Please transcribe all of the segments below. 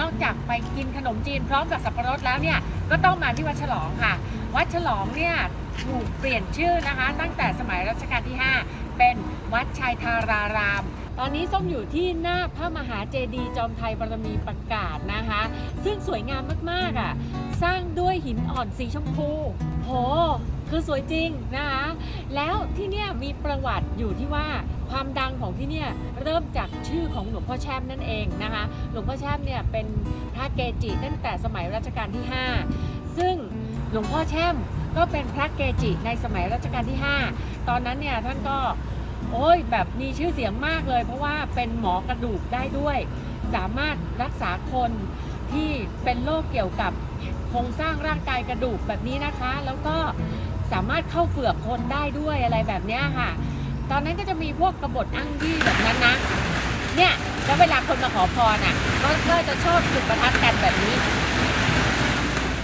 นอกจากไปกินขนมจีนพร้อมกับสับปะรดแล้วเนี่ยก็ต้องมาที่วัดฉลองค่ะ วัดฉลองเนี่ยถูกเปลี่ยนชื่อนะคะ ตั้งแต่สมัยรัชกาลที่ 5 เป็นวัดชัยธาราราม ตอนนี้ส้มอยู่ที่หน้าพระมหาเจดีย์จอมไทยบารมีประกาศนะคะ ซึ่งสวยงามมากๆอะสร้างด้วยหินอ่อนสีชมพู โห คือสวยจริงนะคะ แล้วที่เนี่ยมีประวัติอยู่ที่ว่า ความดังของที่เนี่ยเริ่มจากชื่อของหลวงพ่อแช่มนั่นเองนะคะ หลวงพ่อแช่มเนี่ยเป็นพระเกจิตั้งแต่สมัยรัชกาลที่ 5 ซึ่งหลวงพ่อแช่มก็เป็นพระเกจิในสมัยรัชกาลที่ 5 ตอนนั้นเนี่ยท่านก็โอ้ยแบบมีชื่อเสียงมากเลย เพราะว่าเป็นหมอกระดูกได้ด้วย สามารถรักษาคนที่เป็นโรคเกี่ยวกับโครงสร้างร่างกายกระดูกแบบนี้นะคะ แล้วก็สามารถเข้าเฝือกคนได้ด้วยอะไรแบบเนี้ยค่ะ ตอนนั้นก็จะมีพวกกบฏอ้างยี่แบบนั้นนะ เนี่ยแล้วเวลาคนมาขอพรอะก็ก็จะชอบจุดประทัดกันแบบนี้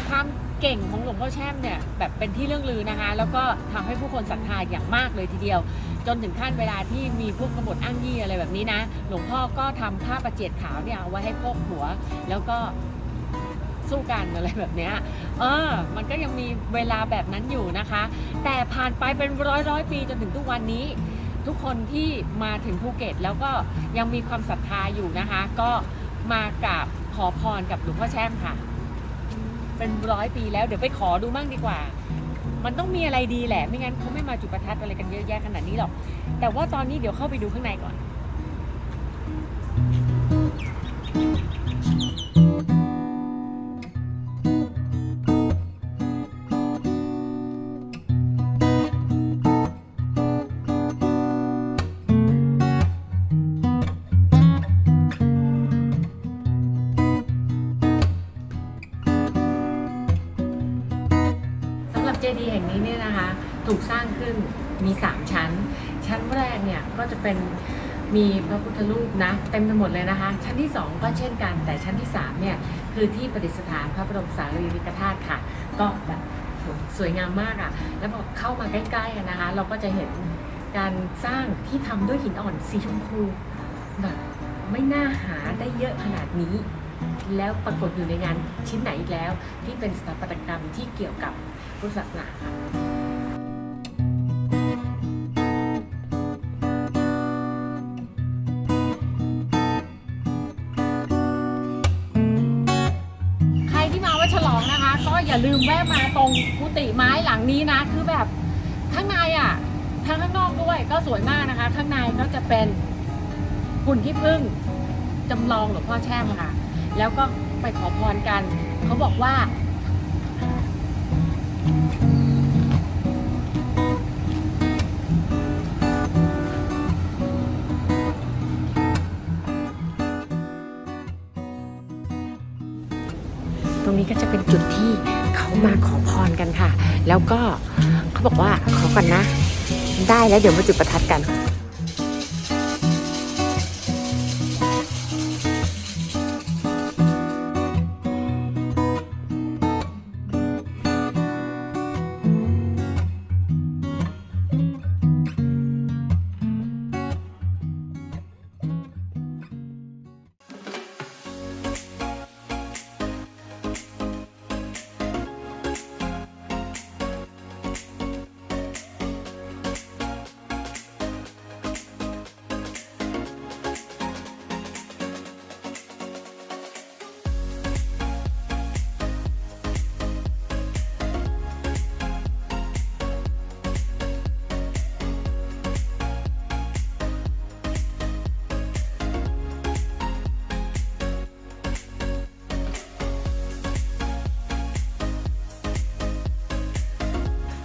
ความเก่งของหลวงพ่อแช่มเนี่ยแบบเป็นที่เรื่องลือนะคะ แล้วก็ทำให้ผู้คนศรัทธาอย่างมากเลยทีเดียว จนถึงขั้นเวลาที่มีพวกกบฏอ้างยี่อะไรแบบนี้นะ หลวงพ่อก็ทำผ้าประเจียดขาวเนี่ยเอาไว้ให้พกหัว แล้วก็ สู้กันอะไรแบบเนี้ยเออ มันก็ยังมีเวลาแบบนั้นอยู่นะคะ แต่ผ่านไปเป็นร้อยร้อยปีจนถึงทุกวันนี้ ทุกคนที่มาถึงภูเก็ตแล้วก็ยังมีความศรัทธาอยู่นะคะ ก็มากราบขอพรกับหลวงพ่อแช่มค่ะ เป็นร้อยปีแล้วเดี๋ยวไปขอดูมั่งดีกว่า มันต้องมีอะไรดีแหละ ไม่งั้นเขาไม่มาจุดประทัดอะไรกันเยอะแยะขนาดนี้หรอก แต่ว่าตอนนี้เดี๋ยวเข้าไปดูข้างในก่อน เจดีย์แห่งนี้เนี่ยนะคะ ถูกสร้างขึ้นมี 3 ชั้น ชั้นแรกเนี่ยก็จะเป็นมีพระพุทธรูปนะเต็มไปหมดเลยนะคะ ชั้นที่ 2 ก็เช่นกันแต่ชั้นที่ 3 เนี่ย คือที่ประดิษฐานพระบรมสารีริกธาตุค่ะ ก็แบบสวยงามมากอะ่ะ แล้วพอเข้ามาใกล้ๆนะคะ เราก็จะเห็นการสร้างที่ทำด้วยหินอ่อนสีชมพูแบบไม่น่าหาได้เยอะขนาดนี้ แล้วปรากฏอยู่ในงานชิ้นไหนอีกแล้ว ที่เป็นสถาปัตยกรรมที่เกี่ยวกับพุทธศาสนาค่ะใครที่มาวัดฉลองนะคะ ก็อย่าลืมแวะมาตรงกุฏิไม้หลังนี้นะ คือแบบข้างในอะทั้งข้างนอกด้วยก็สวยมากนะคะ ข้างในก็จะเป็นหุ่นที่พึ่งจำลองหลวงพ่อแช่มค่ะ แล้วก็ไปขอพรกัน เขาบอกว่า ตรงนี้ก็จะเป็นจุดที่เขามาขอพรกันค่ะ แล้วก็เขาบอกว่าขอก่อนนะ ได้แล้วเดี๋ยวมาจุดประทัดกัน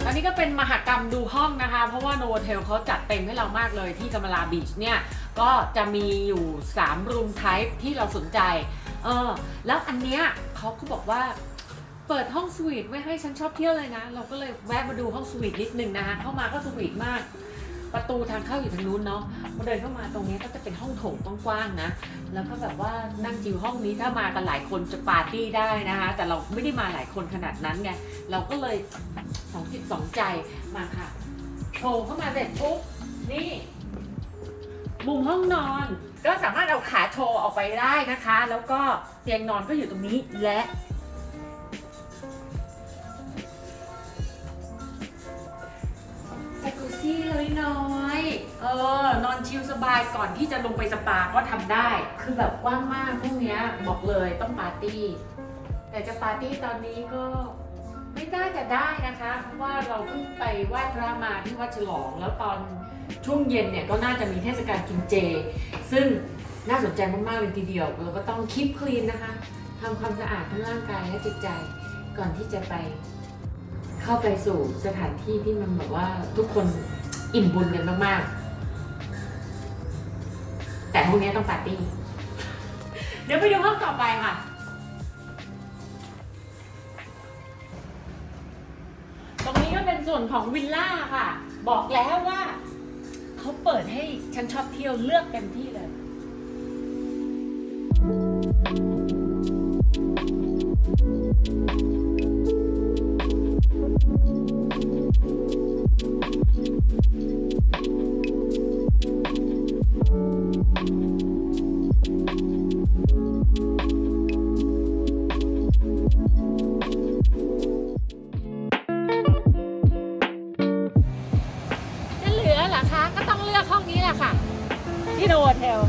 อนนี้ก็เป็นมหกรรมดูห้องนะคะ เพราะว่าโนเทลเขาจัดเต็มให้เรามากเลยที่กำมะลาบีชเนี่ยก็จะมีอยู่3รูมไทป์ที่เราสนใจเออแล้วอันเนี้ยเขาก็บอกว่าเปิดห้องสวีทไว้ให้ฉันชอบเที่ยวเลยนะ เราก็เลยแวะมาดูห้องสวีทนิดนึงนะคะเข้ามาก็สวีทมาก ประตูทางเข้าอยู่ทางนู้นเนาะพอเดินเข้ามาตรงนี้ก็จะเป็นห้องโถงกว้างๆนะ แล้วก็แบบว่านั่งจิวห้องนี้ถ้ามากันหลายคนจะปาร์ตี้ได้นะคะ แต่เราไม่ได้มาหลายคนขนาดนั้นไง เราก็เลยสองจิตสองใจมาค่ะโผล่เข้ามาเสร็จปุ๊บนี่มุมห้องนอนก็สามารถเอาขาโชว์ออกไปได้นะคะ แล้วก็เตียงนอนก็อยู่ตรงนี้และ จักรุซี่เลยน้อยเออนอนชิลสบายก่อนที่จะลงไปสปาก็ทำได้ คือแบบกว้างมากพวกเนี้ยบอกเลยต้องปาร์ตี้ แต่จะปาร์ตี้ตอนนี้ก็ไม่ได้จะได้นะคะ เพราะว่าเราเพิ่งไปไหว้พระมาที่วัดฉลอง แล้วตอนช่วงเย็นเนี่ยก็น่าจะมีเทศกาลกินเจ ซึ่งน่าสนใจมากๆเลยทีเดียวเราก็ต้องคีปคลีนนะคะทำความสะอาดทั้งร่างกายและจิตใจก่อนที่จะไป เข้าไปสู่สถานที่ที่มันแบบว่าทุกคนอิ่มบุญกันมากๆ แต่พวกนี้ต้องปาร์ตี้ เดี๋ยวไปดูห้องต่อไปค่ะ ตรงนี้ก็เป็นส่วนของวิลล่าค่ะ บอกแล้วว่าเขาเปิดให้ฉันชอบเที่ยวเลือกเต็มที่เลย จะเหลือเหรอคะ ก็ต้องเลือกห้องนี้แหละค่ะที่โนเทล